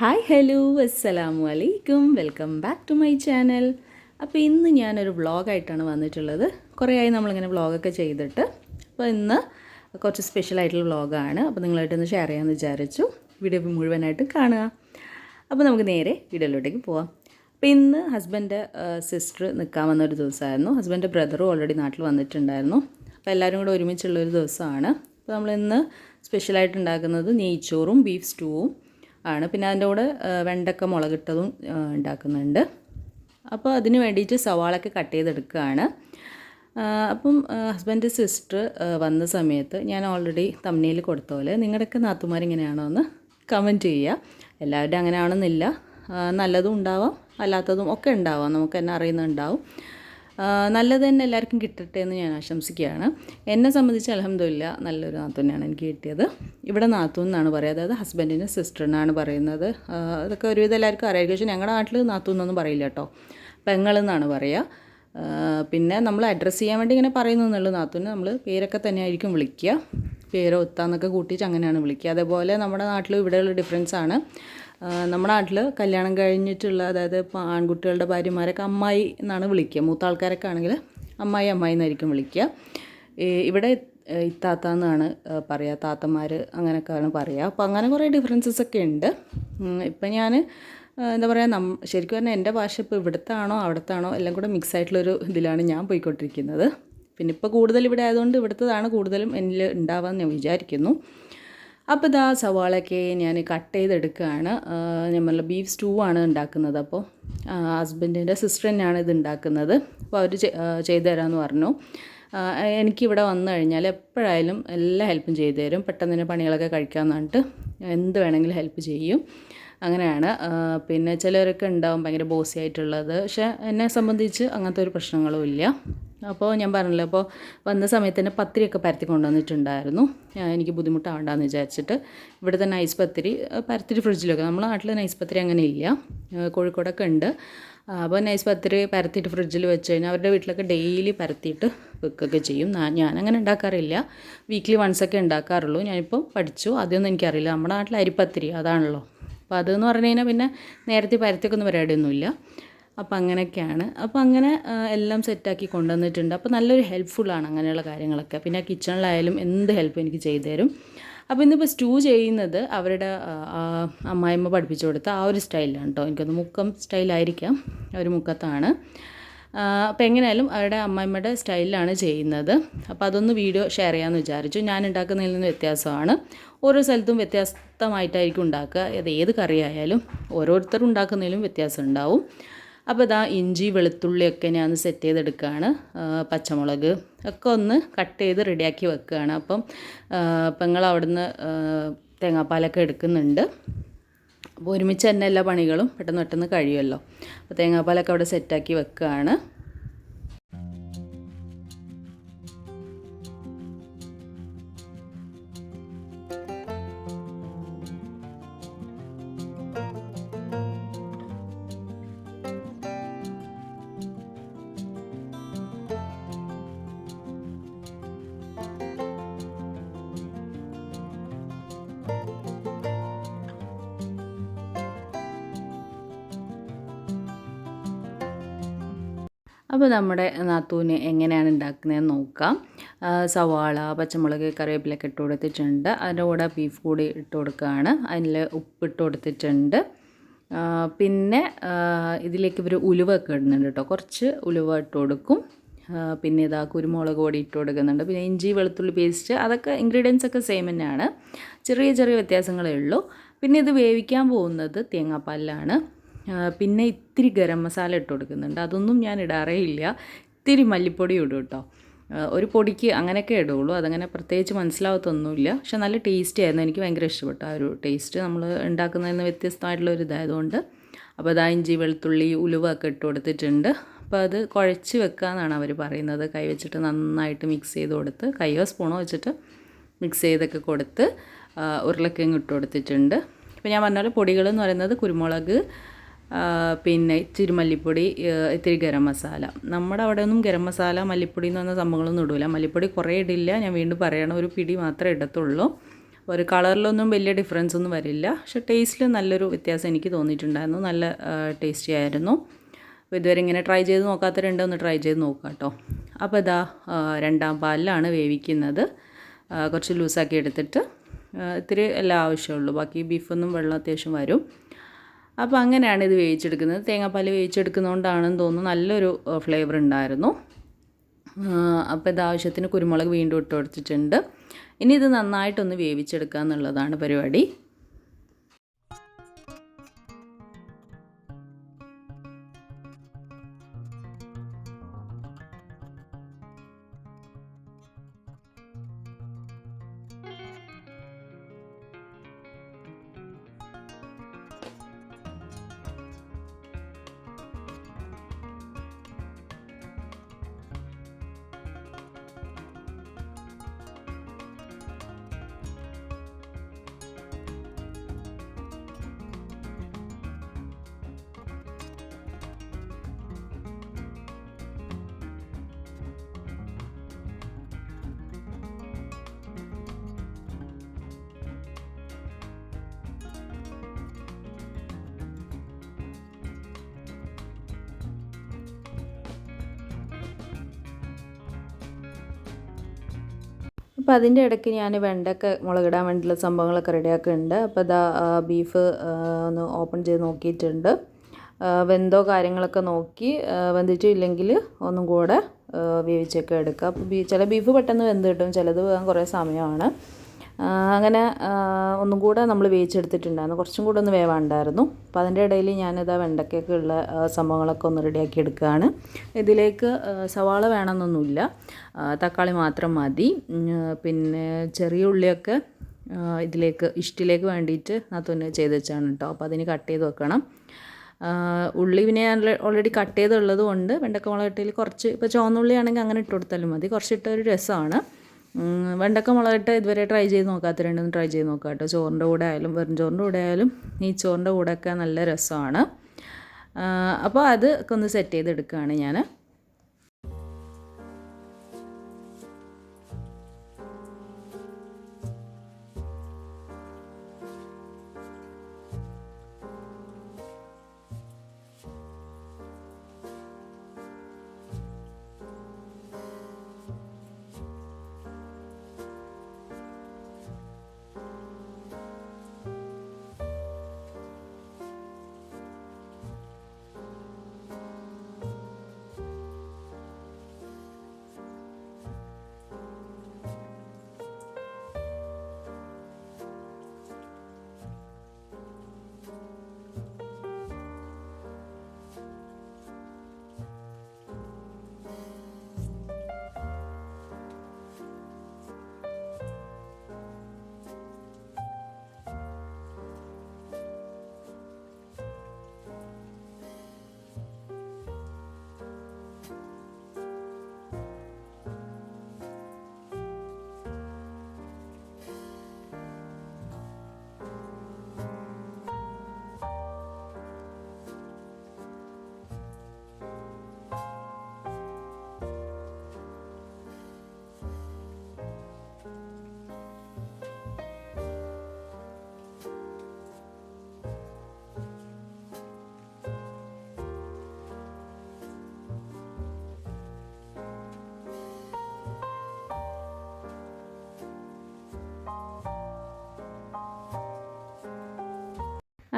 Hi hello അസ്സലാമു അലൈക്കും welcome back to my channel അപ്പോൾ ഇന്ന് ഞാനൊരു വ്ളോഗായിട്ടാണ് വന്നിട്ടുള്ളത്. കുറേ ആയി നമ്മളിങ്ങനെ വ്ളോഗൊക്കെ ചെയ്തിട്ട്. അപ്പോൾ ഇന്ന് കുറച്ച് സ്പെഷ്യലായിട്ടുള്ള വ്ളോഗാണ് അപ്പോൾ നിങ്ങളായിട്ടൊന്ന് ഷെയർ ചെയ്യാമെന്ന് വിചാരിച്ചു. വീഡിയോ മുഴുവനായിട്ട് കാണുക. അപ്പോൾ നമുക്ക് നേരെ വീഡിയോയിലോട്ടേക്ക് പോവാം. അപ്പോൾ ഇന്ന് ഹസ്ബൻഡ് സിസ്റ്റർ നിൽക്കാൻ വന്ന ഒരു ദിവസമായിരുന്നു. ഹസ്ബൻഡ് ബ്രദറും ഓൾറെഡി നാട്ടിൽ വന്നിട്ടുണ്ടായിരുന്നു. അപ്പോൾ എല്ലാവരും കൂടെ ഒരുമിച്ചുള്ള ഒരു ദിവസമാണ്. അപ്പോൾ നമ്മളിന്ന് സ്പെഷ്യലായിട്ട് ഉണ്ടാക്കുന്നത് നെയ്ച്ചോറും ബീഫ് സ്റ്റൂവും ആണ്. പിന്നെ അതിന്റെ കൂടെ വെണ്ടക്ക മുളകിട്ടതും ഉണ്ടാക്കുന്നുണ്ട്. അപ്പോൾ അതിന് വേണ്ടിയിട്ട് സവാളൊക്കെ കട്ട് ചെയ്തെടുക്കുകയാണ്. അപ്പം ഹസ്ബൻഡ് സിസ്റ്റർ വന്ന സമയത്ത് ഞാൻ ഓൾറെഡി തമ്മനയിൽ കൊടുത്ത പോലെ നിങ്ങളുടെയൊക്കെ നാത്തുമാരിങ്ങനെയാണോ എന്ന് കമന്റ് ചെയ്യുക. എല്ലാവരുടെയും അങ്ങനെയാണെന്നില്ല. നല്ലതും ഉണ്ടാവാം അല്ലാത്തതും ഒക്കെ ഉണ്ടാവാം. നമുക്ക് തന്നെ അറിയുന്നുണ്ടാവും. നല്ലത് തന്നെ എല്ലാവർക്കും കിട്ടട്ടെ എന്ന് ഞാൻ ആശംസിക്കുകയാണ്. എന്നെ സംബന്ധിച്ച് അലഹമില്ല നല്ലൊരു നാത്തൂനാണ് എനിക്ക് കിട്ടിയത്. ഇവിടെ നാത്തൂൻ എന്നാണ് പറയുക. അതായത് ഹസ്ബൻഡിന്റെ സിസ്റ്റർ എന്നാണ് പറയുന്നത്. അതൊക്കെ ഒരുവിധം എല്ലാവർക്കും അറിയാം. പക്ഷേ ഞങ്ങളുടെ നാട്ടിൽ നാത്തൂൻ എന്നൊന്നും പറയില്ല കേട്ടോ. പെങ്ങളെന്നാണ് പറയുക. പിന്നെ നമ്മൾ അഡ്രസ്സ് ചെയ്യാൻ വേണ്ടി ഇങ്ങനെ പറയുന്നു എന്നുള്ളൂ. നാത്തൂന് നമ്മൾ പേരൊക്കെ തന്നെയായിരിക്കും വിളിക്കുക. പേരോ ഒത്താന്നൊക്കെ കൂട്ടിയിട്ട് അങ്ങനെയാണ് വിളിക്കുക. അതേപോലെ നമ്മുടെ നാട്ടിലും ഇവിടെയുള്ള ഡിഫറൻസ് ആണ്. നമ്മുടെ നാട്ടിൽ കല്യാണം കഴിഞ്ഞിട്ടുള്ള അതായത് ആൺകുട്ടികളുടെ ഭാര്യമാരൊക്കെ അമ്മായി എന്നാണ് വിളിക്കുക. മൂത്ത ആൾക്കാരൊക്കെ ആണെങ്കിൽ അമ്മായി അമ്മായി എന്നായിരിക്കും വിളിക്കുക. ഇവിടെ ഇത്താത്ത എന്നാണ് പറയുക താത്തമാർ അങ്ങനെയൊക്കെയാണ് പറയുക അപ്പോൾ അങ്ങനെ കുറേ ഡിഫറൻസസ് ഒക്കെ ഉണ്ട്. ഇപ്പം ഞാൻ എന്താ പറയുക നം ശരിക്കും പറഞ്ഞാൽ എന്റെ ഭാഷ ഇപ്പോൾ ഇവിടുത്തെ ആണോ അവിടുത്തെ ആണോ എല്ലാം കൂടെ മിക്സ് ആയിട്ടുള്ളൊരു ഇതിലാണ് ഞാൻ പോയിക്കൊണ്ടിരിക്കുന്നത്. പിന്നെ ഇപ്പോൾ കൂടുതൽ ഇവിടെ ആയതുകൊണ്ട് ഇവിടുത്തതാണ് കൂടുതലും എന്നിൽ ഉണ്ടാവാമെന്ന് ഞാൻ വിചാരിക്കുന്നു. അപ്പോൾ ഇതാ സവാളയൊക്കെ ഞാൻ കട്ട് ചെയ്തെടുക്കുകയാണ്. നമ്മൾ ബീഫ് സ്റ്റൂ ആണ് ഉണ്ടാക്കുന്നത്. അപ്പോൾ ഹസ്ബൻഡിന്റെ സിസ്റ്റർ തന്നെയാണ് ഇത് ഉണ്ടാക്കുന്നത്. അപ്പോൾ അവർ ചെയ്തു തരാമെന്ന് പറഞ്ഞു. എനിക്കിവിടെ വന്നു കഴിഞ്ഞാൽ എപ്പോഴായാലും എല്ലാ ഹെൽപ്പും ചെയ്തു തരും. പെട്ടെന്ന് തന്നെ പണികളൊക്കെ കഴിക്കാമെന്ന് പറഞ്ഞിട്ട് എന്ത് വേണമെങ്കിലും ഹെൽപ്പ് ചെയ്യും. അങ്ങനെയാണ്. പിന്നെ ചിലരൊക്കെ ഉണ്ടാവും ഭയങ്കര ബോസി ആയിട്ടുള്ളത്. പക്ഷേ എന്നെ സംബന്ധിച്ച് അങ്ങനത്തെ ഒരു പ്രശ്നങ്ങളും ഇല്ല. അപ്പോൾ ഞാൻ പറഞ്ഞല്ലോ അപ്പോൾ വന്ന സമയത്ത് തന്നെ പത്തിരിയൊക്കെ പരത്തി കൊണ്ടുവന്നിട്ടുണ്ടായിരുന്നു. എനിക്ക് ബുദ്ധിമുട്ടാവണ്ടെന്ന് വിചാരിച്ചിട്ട്. ഇവിടുത്തെ നൈസ് പത്തിരി പരത്തിരി ഫ്രിഡ്ജിലൊക്കെ. നമ്മുടെ നാട്ടിൽ നൈസ് പത്തിരി അങ്ങനെ ഇല്ല കോഴിക്കോടൊക്കെ ഉണ്ട്. അപ്പോൾ നൈസ് പത്തിരി പരത്തിയിട്ട് ഫ്രിഡ്ജിൽ വെച്ച് കഴിഞ്ഞാൽ അവരുടെ വീട്ടിലൊക്കെ ഡെയിലി പരത്തിയിട്ട് വെക്കുകയൊക്കെ ചെയ്യും. ഞാൻ അങ്ങനെ ഉണ്ടാക്കാറില്ല. വീക്ക്ലി വൺസ് ഒക്കെ ഉണ്ടാക്കാറുള്ളൂ. ഞാനിപ്പോൾ പഠിച്ചു. അതൊന്നും എനിക്കറിയില്ല. നമ്മുടെ നാട്ടിൽ അരിപ്പത്തിരി അതാണല്ലോ. അപ്പോൾ അതെന്ന് പറഞ്ഞു കഴിഞ്ഞാൽ പിന്നെ നേരത്തെ പരത്തിയൊക്കെ ഒന്നും പരിപാടിയൊന്നുമില്ല. അപ്പോൾ അങ്ങനെയൊക്കെയാണ്. അപ്പോൾ അങ്ങനെ എല്ലാം സെറ്റാക്കി കൊണ്ടുവന്നിട്ടുണ്ട്. അപ്പോൾ നല്ലൊരു ഹെൽപ്ഫുള്ളാണ് അങ്ങനെയുള്ള കാര്യങ്ങളൊക്കെ. പിന്നെ കിച്ചണിലായാലും എന്ത് ഹെൽപ്പ് എനിക്ക് ചെയ്തു തരും. അപ്പോൾ ഇന്നിപ്പോൾ സ്റ്റൂ ചെയ്യുന്നത് അവരുടെ അമ്മായിമ്മ പഠിപ്പിച്ചു കൊടുത്ത ആ ഒരു സ്റ്റൈലാണ് കേട്ടോ എനിക്കൊന്ന് മുക്കം സ്റ്റൈലായിരിക്കാം അവർ മുക്കത്താണ് അപ്പോൾ എങ്ങനെയായാലും അവരുടെ അമ്മായിമ്മയുടെ സ്റ്റൈലിലാണ് ചെയ്യുന്നത്. അപ്പോൾ അതൊന്ന് വീഡിയോ ഷെയർ ചെയ്യാമെന്ന് വിചാരിച്ചു. ഞാൻ ഉണ്ടാക്കുന്നതിൽ നിന്ന് വ്യത്യാസമാണ്. ഓരോ സ്ഥലത്തും വ്യത്യസ്തമായിട്ടായിരിക്കും ഉണ്ടാക്കുക. അത് ഏത് കറിയായാലും ഓരോരുത്തർ ഉണ്ടാക്കുന്നതിലും വ്യത്യാസം ഉണ്ടാവും. അപ്പോൾ ഇതാ ഇഞ്ചി വെളുത്തുള്ളിയൊക്കെ ഞാൻ സെറ്റ് ചെയ്തെടുക്കുകയാണ് പച്ചമുളക് ഒക്കെ ഒന്ന് കട്ട് ചെയ്ത് റെഡിയാക്കി വെക്കുകയാണ് അപ്പം പെങ്ങൾ അവിടുന്ന് തേങ്ങാപ്പാലൊക്കെ എടുക്കുന്നുണ്ട്. അപ്പോൾ ഒരുമിച്ച് തന്നെ എല്ലാ പണികളും പെട്ടെന്ന് പെട്ടെന്ന് കഴിയുമല്ലോ. അപ്പോൾ തേങ്ങാപ്പാലൊക്കെ അവിടെ സെറ്റാക്കി വെക്കുകയാണ് അപ്പോൾ നമ്മുടെ നാത്തൂന് എങ്ങനെയാണ് ഉണ്ടാക്കുന്നതെന്ന് നോക്കാം. സവാള പച്ചമുളക് കറിവേപ്പിലൊക്കെ ഇട്ട് കൊടുത്തിട്ടുണ്ട്. അതിന്റെ കൂടെ ബീഫ് കൂടി ഇട്ട് കൊടുക്കുകയാണ്. അതിൽ ഉപ്പിട്ട് കൊടുത്തിട്ടുണ്ട്. പിന്നെ ഇതിലേക്ക് ഇവർ ഉലുവൊക്കെ ഇടുന്നുണ്ട് കേട്ടോ. കുറച്ച് ഉലുവ ഇട്ട് കൊടുക്കും. പിന്നെ ഇതാ കുരുമുളക് പൊടി ഇട്ട് കൊടുക്കുന്നുണ്ട്. പിന്നെ ഇഞ്ചി വെളുത്തുള്ളി പേസ്റ്റ് അതൊക്കെ ഇൻഗ്രീഡിയൻസ് ഒക്കെ സെയിം തന്നെയാണ്. ചെറിയ ചെറിയ വ്യത്യാസങ്ങളേ ഉള്ളൂ. പിന്നെ ഇത് വേവിക്കാൻ പോകുന്നത് തേങ്ങാപ്പാലിലാണ്. പിന്നെ ഇത്തിരി ഗരം മസാല ഇട്ട് കൊടുക്കുന്നുണ്ട്. അതൊന്നും ഞാൻ ഇടാറേ ഇല്ല. ഇത്തിരി മല്ലിപ്പൊടി ഇടും കേട്ടോ. ഒരു പൊടിക്ക് അങ്ങനെയൊക്കെ ഇടുള്ളൂ അതങ്ങനെ പ്രത്യേകിച്ച് മനസ്സിലാവത്തൊന്നുമില്ല. പക്ഷെ നല്ല ടേസ്റ്റി ആയിരുന്നു. എനിക്ക് ഭയങ്കര ഇഷ്ടപ്പെട്ടു ആ ഒരു ടേസ്റ്റ്. നമ്മൾ ഉണ്ടാക്കുന്നതിൽ നിന്ന് വ്യത്യസ്തമായിട്ടുള്ള ഒരു ഇതായതുകൊണ്ട്. അപ്പോൾ അതാ ഇഞ്ചി വെളുത്തുള്ളി ഉലുവ ഒക്കെ ഇട്ട് കൊടുത്തിട്ടുണ്ട്. അപ്പോൾ അത് കുഴച്ച് വെക്കാമെന്നാണ് അവർ പറയുന്നത്. കൈ വെച്ചിട്ട് നന്നായിട്ട് മിക്സ് ചെയ്ത് കൊടുത്ത് കൈയോ സ്പൂണോ വെച്ചിട്ട് മിക്സ് ചെയ്തൊക്കെ കൊടുത്ത് ഉരുളക്കിഴങ്ങ് ഇട്ട് കൊടുത്തിട്ടുണ്ട്. ഇപ്പോൾ ഞാൻ പറഞ്ഞ പോലെ പൊടികൾ എന്ന് പറയുന്നത് കുരുമുളക് പിന്നെ ഇച്ചിരി മല്ലിപ്പൊടി ഇത്തിരി ഗരം മസാല. നമ്മുടെ അവിടെ ഒന്നും ഗരം മസാല മല്ലിപ്പൊടി എന്ന് പറഞ്ഞ സംഭവങ്ങളൊന്നും ഇടില്ല മല്ലിപ്പൊടി കുറേ ഇടില്ല. ഞാൻ വീണ്ടും പറയണം ഒരു പിടി മാത്രമേ ഇടത്തുള്ളൂ. ഒരു കളറിലൊന്നും വലിയ ഡിഫറൻസ് ഒന്നും വരില്ല. പക്ഷെ ടേസ്റ്റിൽ നല്ലൊരു വ്യത്യാസം എനിക്ക് തോന്നിയിട്ടുണ്ടായിരുന്നു. നല്ല ടേസ്റ്റി ആയിരുന്നു. അപ്പോൾ ഇതുവരെ ഇങ്ങനെ ട്രൈ ചെയ്ത് നോക്കാത്തവരുണ്ടോ ഒന്ന് ട്രൈ ചെയ്ത് നോക്കാം കേട്ടോ. അപ്പോൾ ഇതാ രണ്ടാം പാലിലാണ് വേവിക്കുന്നത്. കുറച്ച് ലൂസാക്കി എടുത്തിട്ട് ഇത്തിരി എല്ലാം ആവശ്യമുള്ളൂ. ബാക്കി ബീഫൊന്നും വെള്ളം അത്യാവശ്യം വരും. അപ്പോൾ അങ്ങനെയാണ് ഇത് വേവിച്ചെടുക്കുന്നത്. തേങ്ങാപ്പാൽ വേവിച്ചെടുക്കുന്നതുകൊണ്ടാണെന്ന് തോന്നുന്നു. നല്ലൊരു ഫ്ലേവർ ഉണ്ടായിരുന്നു. അപ്പോൾ ഇത് ആവശ്യത്തിന് കുരുമുളക് വീണ്ടും ഇട്ട് കൊടുത്തിട്ടുണ്ട്. ഇനി ഇത് നന്നായിട്ടൊന്ന് വേവിച്ചെടുക്കുക എന്നുള്ളതാണ് പരിപാടി. അപ്പോൾ അതിന്റെ ഇടയ്ക്ക് ഞാൻ വെണ്ടയ്ക്ക മുളകിടാൻ വേണ്ടിയുള്ള സംഭവങ്ങളൊക്കെ റെഡിയാക്കുന്നുണ്ട്. അപ്പോൾ ഇതാ ബീഫ് ഒന്ന് ഓപ്പൺ ചെയ്ത് നോക്കിയിട്ടുണ്ട്. വെന്തോ കാര്യങ്ങളൊക്കെ നോക്കി വെന്തിട്ടില്ലെങ്കിൽ ഒന്നും കൂടെ വേവിച്ചൊക്കെ എടുക്കുക അപ്പോൾ ചില ബീഫ് പെട്ടെന്ന് വെന്ത് കിട്ടും ചിലത് വേഗം കുറേ സമയമാണ്. അങ്ങനെ ഒന്നും കൂടെ നമ്മൾ വേവിച്ചെടുത്തിട്ടുണ്ടായിരുന്നു. കുറച്ചും കൂടെ ഒന്ന് വേവാണ്ടായിരുന്നു. അപ്പോൾ അതിന്റെ ഇടയിൽ ഞാനിതാ വെണ്ടയ്ക്കൊക്കെ ഉള്ള സംഭവങ്ങളൊക്കെ ഒന്ന് റെഡിയാക്കി എടുക്കുകയാണ് ഇതിലേക്ക് സവാള വേണമെന്നൊന്നുമില്ല. തക്കാളി മാത്രം മതി. പിന്നെ ചെറിയ ഉള്ളിയൊക്കെ ഇതിലേക്ക് ഇഷ്ടിലേക്ക് വേണ്ടിയിട്ട് നാത്തൊന്ന് ചെയ്ത് വെച്ചാണ് കേട്ടോ. അപ്പോൾ അതിന് കട്ട് ചെയ്ത് വെക്കണം. ഉള്ളി പിന്നെ ഞാൻ ഓൾറെഡി കട്ട് ചെയ്തുള്ളത് കൊണ്ട് വെണ്ടക്ക മുളകിട്ടതിൽ കുറച്ച് ഇപ്പോൾ ചുവന്നുള്ളി ആണെങ്കിൽ അങ്ങനെ ഇട്ട് കൊടുത്താലും മതി. കുറച്ചിട്ടൊരു രസമാണ് വെണ്ടക്ക മുളകിട്ട് ഇതുവരെ ട്രൈ ചെയ്ത് നോക്കാത്തവരുണ്ടെന്ന് ട്രൈ ചെയ്ത് നോക്കാം കേട്ടോ. ചോറിന്റെ കൂടെ ആയാലും വെറും ചോറിന്റെ കൂടെ ആയാലും ഈ ചോറിന്റെ കൂടെയൊക്കെ നല്ല രസമാണ്. അപ്പോൾ അത് ഒക്കെ ഒന്ന് സെറ്റ് ചെയ്തെടുക്കുകയാണ് ഞാൻ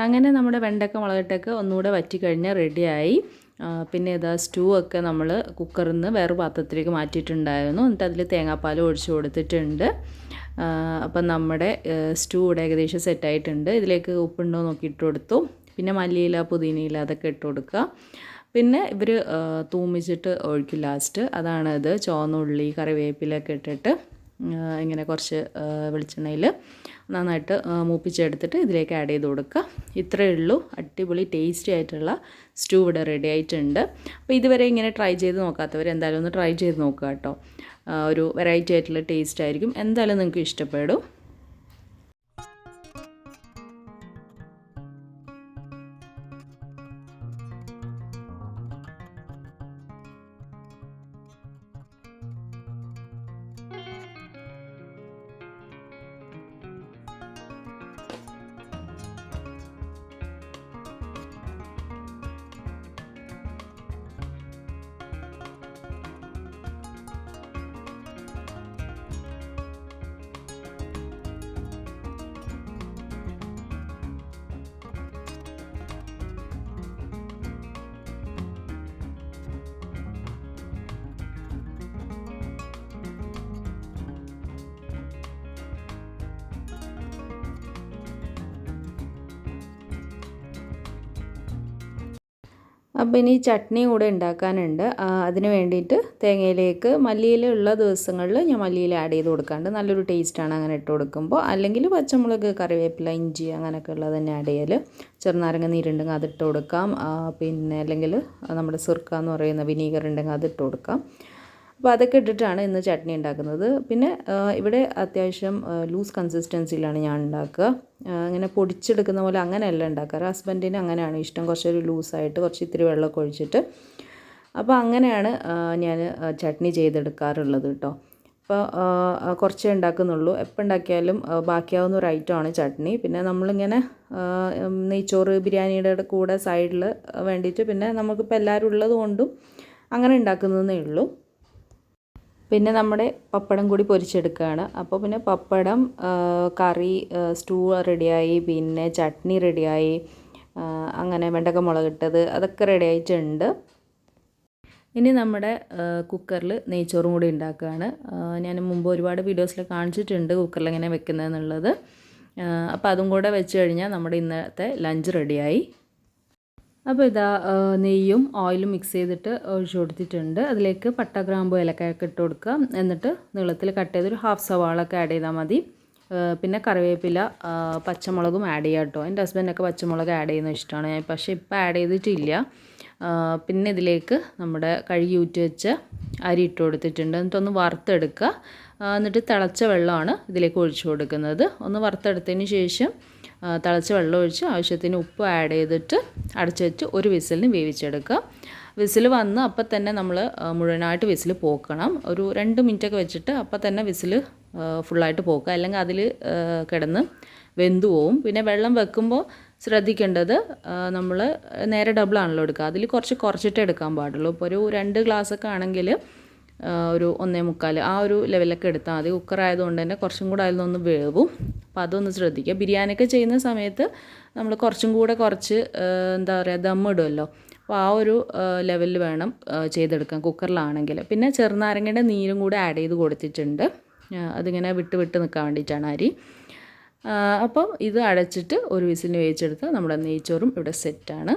അങ്ങനെ നമ്മുടെ വെണ്ടക്ക മുളകിട്ടൊക്കെ ഒന്നുകൂടെ വറ്റിക്കഴിഞ്ഞാൽ റെഡിയായി. പിന്നെ ഇതാ സ്റ്റൂ ഒക്കെ നമ്മൾ കുക്കറിൽ നിന്ന് വേറെ പാത്രത്തിലേക്ക് മാറ്റിയിട്ടുണ്ടായിരുന്നു. എന്നിട്ട് അതിൽ തേങ്ങാപ്പാൽ ഒഴിച്ചു കൊടുത്തിട്ടുണ്ട്. അപ്പം നമ്മുടെ സ്റ്റൂ ഇവിടെ ഏകദേശം സെറ്റായിട്ടുണ്ട്. ഇതിലേക്ക് ഉപ്പുണ്ടോ നോക്കി ഇട്ട് കൊടുത്തു. പിന്നെ മല്ലിയില പുതിനയില അതൊക്കെ ഇട്ട് കൊടുക്കുക. പിന്നെ ഇവർ തൂമിച്ചിട്ട് ഒഴിക്കും ലാസ്റ്റ് അതാണ് ഇത്. ചുവന്നുള്ളി കറിവേപ്പിലൊക്കെ ഇട്ടിട്ട് ഇങ്ങനെ കുറച്ച് വെളിച്ചെണ്ണയിൽ നന്നായിട്ട് മൂപ്പിച്ചെടുത്തിട്ട് ഇതിലേക്ക് ആഡ് ചെയ്ത് കൊടുക്കുക. ഇത്രയേ ഉള്ളൂ. അടിപൊളി ടേസ്റ്റി ആയിട്ടുള്ള സ്റ്റൂ ഇവിടെ റെഡി ആയിട്ടുണ്ട്. അപ്പോൾ ഇതുവരെ ഇങ്ങനെ ട്രൈ ചെയ്ത് നോക്കാത്തവർ എന്തായാലും ഒന്ന് ട്രൈ ചെയ്ത് നോക്കുക കേട്ടോ. ഒരു വെറൈറ്റി ആയിട്ടുള്ള ടേസ്റ്റ് ആയിരിക്കും. എന്തായാലും നിങ്ങൾക്ക് ഇഷ്ടപ്പെടും. അപ്പോൾ ഇനി ചട്നി കൂടെ ഉണ്ടാക്കാനുണ്ട്. അതിന് വേണ്ടിയിട്ട് തേങ്ങയിലേക്ക് മല്ലിയില ഉള്ള ദിവസങ്ങളിൽ ഞാൻ മല്ലിയില ആഡ് ചെയ്ത് കൊടുക്കാണ്ട് നല്ലൊരു ടേസ്റ്റാണ് അങ്ങനെ ഇട്ട് കൊടുക്കുമ്പോൾ അല്ലെങ്കിൽ പച്ചമുളക് കറിവേപ്പില ഇഞ്ചി അങ്ങനെയൊക്കെ ഉള്ളത് തന്നെ ആഡ് ചെയ്യൽ ചെറുനാരങ്ങ നീരുണ്ടെങ്കിൽ അതിട്ട് കൊടുക്കാം. പിന്നെ അല്ലെങ്കിൽ നമ്മുടെ സുർക്ക എന്ന് പറയുന്ന വിനീഗർ ഉണ്ടെങ്കിൽ അതിട്ട് കൊടുക്കാം. അപ്പോൾ അതൊക്കെ ഇട്ടിട്ടാണ് ഇന്ന് ചട്നി ഉണ്ടാക്കുന്നത്. പിന്നെ ഇവിടെ അത്യാവശ്യം ലൂസ് കൺസിസ്റ്റൻസിയിലാണ് ഞാൻ ഉണ്ടാക്കുക. ഇങ്ങനെ പൊടിച്ചെടുക്കുന്ന പോലെ അങ്ങനെയല്ല ഉണ്ടാക്കാറ് ഹസ്ബൻഡിന് അങ്ങനെയാണ് ഇഷ്ടം. കുറച്ചൊരു ലൂസായിട്ട് കുറച്ച് ഇത്തിരി വെള്ളമൊക്കെ ഒഴിച്ചിട്ട്. അപ്പോൾ അങ്ങനെയാണ് ഞാൻ ചട്നി ചെയ്തെടുക്കാറുള്ളത് കേട്ടോ. അപ്പോൾ കുറച്ചേ ഉണ്ടാക്കുന്നുള്ളൂ. എപ്പോൾ ഉണ്ടാക്കിയാലും ബാക്കിയാവുന്ന ഒരു ഐറ്റമാണ് ചട്നി. പിന്നെ നമ്മളിങ്ങനെ നെയ്ച്ചോറ് ബിരിയാണിയുടെ കൂടെ സൈഡിൽ വേണ്ടിയിട്ട് പിന്നെ നമുക്കിപ്പോൾ എല്ലാവരും ഉള്ളത് കൊണ്ടും അങ്ങനെ ഉണ്ടാക്കുന്നതേ ഉള്ളൂ. പിന്നെ നമ്മുടെ പപ്പടം കൂടി പൊരിച്ചെടുക്കുകയാണ്. അപ്പോൾ പിന്നെ പപ്പടം കറി സ്റ്റൂ റെഡിയായി. പിന്നെ ചട്നി റെഡിയായി. അങ്ങനെ വെണ്ടക്ക മുളകിട്ടത് അതൊക്കെ റെഡി ആയിട്ടുണ്ട് ഇനി നമ്മുടെ കുക്കറിൽ നെയ്ച്ചോറും കൂടി ഉണ്ടാക്കുകയാണ്. ഞാൻ മുമ്പ് ഒരുപാട് വീഡിയോസിൽ കാണിച്ചിട്ടുണ്ട് കുക്കറിൽ എങ്ങനെ വെക്കുന്നതെന്നുള്ളത് അപ്പോൾ അതും കൂടെ വെച്ച് കഴിഞ്ഞാൽ നമ്മുടെ ഇന്നത്തെ ലഞ്ച് റെഡിയായി. അപ്പോൾ ഇതാ നെയ്യും ഓയിലും മിക്സ് ചെയ്തിട്ട് ഒഴിച്ചു കൊടുത്തിട്ടുണ്ട്. അതിലേക്ക് പട്ട ഗ്രാമ്പു ഏലക്കായൊക്കെ ഇട്ട് കൊടുക്കുക. എന്നിട്ട് നീളത്തിൽ കട്ട് ചെയ്തൊരു ഹാഫ് സവാളൊക്കെ ആഡ് ചെയ്താൽ മതി. പിന്നെ കറിവേപ്പില പച്ചമുളകും ആഡ് ചെയ്യാം കേട്ടോ. എന്റെ ഹസ്ബൻഡൊക്കെ പച്ചമുളക് ആഡ് ചെയ്യുന്ന ഇഷ്ടമാണ്. ഞാൻ പക്ഷേ ഇപ്പോൾ ആഡ് ചെയ്തിട്ടില്ല. പിന്നെ ഇതിലേക്ക് നമ്മുടെ കഴുകി ഊറ്റി വെച്ച അരി ഇട്ട് കൊടുത്തിട്ടുണ്ട്. എന്നിട്ടൊന്ന് വറുത്തെടുക്കുക. എന്നിട്ട് തിളച്ച വെള്ളമാണ് ഇതിലേക്ക് ഒഴിച്ചു കൊടുക്കുന്നത്. ഒന്ന് വറുത്തെടുത്തതിന് ശേഷം തിളച്ച വെള്ളം ഒഴിച്ച് ആവശ്യത്തിന് ഉപ്പ് ആഡ് ചെയ്തിട്ട് അടച്ചു വെച്ച് ഒരു വിസിലിന് വേവിച്ചെടുക്കുക. വിസിൽ വന്ന് അപ്പം തന്നെ നമ്മൾ മുഴുവനായിട്ട് വിസിൽ പോക്കണം. ഒരു രണ്ട് മിനിറ്റൊക്കെ വെച്ചിട്ട് അപ്പം തന്നെ വിസിൽ ഫുള്ളായിട്ട് പോക്കുക. അല്ലെങ്കിൽ അതിൽ കിടന്ന് വെന്തു പോവും. പിന്നെ വെള്ളം വെക്കുമ്പോൾ ശ്രദ്ധിക്കേണ്ടത് നമ്മൾ നേരെ ഡബിൾ ആണല്ലോ എടുക്കുക. അതിൽ കുറച്ച് കുറച്ചിട്ട് എടുക്കാൻ പാടുള്ളൂ. ഇപ്പോൾ ഒരു രണ്ട് ഗ്ലാസ്സൊക്കെ ആണെങ്കിൽ ഒരു ഒന്നേ മുക്കാൽ ആ ഒരു ലെവലൊക്കെ എടുത്താൽ മതി. കുക്കറായതുകൊണ്ട് തന്നെ കുറച്ചും കൂടെ അതിലൊന്ന് വേവും. അപ്പോൾ അതൊന്ന് ശ്രദ്ധിക്കുക. ബിരിയാണിയൊക്കെ ചെയ്യുന്ന സമയത്ത് നമ്മൾ കുറച്ചും കൂടെ കുറച്ച് എന്താ പറയുക ദം ഇടുമല്ലോ അപ്പോൾ ആ ഒരു ലെവലിൽ വേണം ചെയ്തെടുക്കാൻ കുക്കറിലാണെങ്കിൽ പിന്നെ ചെറുനാരങ്ങയുടെ നീരും കൂടെ ആഡ് ചെയ്ത് കൊടുത്തിട്ടുണ്ട്. അതിങ്ങനെ വിട്ട് വിട്ട് നിൽക്കാൻ വേണ്ടിയിട്ടാണ് അരി. അപ്പം ഇത് അടച്ചിട്ട് ഒരു വിസിലിന് വേവിച്ചെടുത്ത് നമ്മുടെ നെയ്ച്ചോറും ഇവിടെ സെറ്റാണ്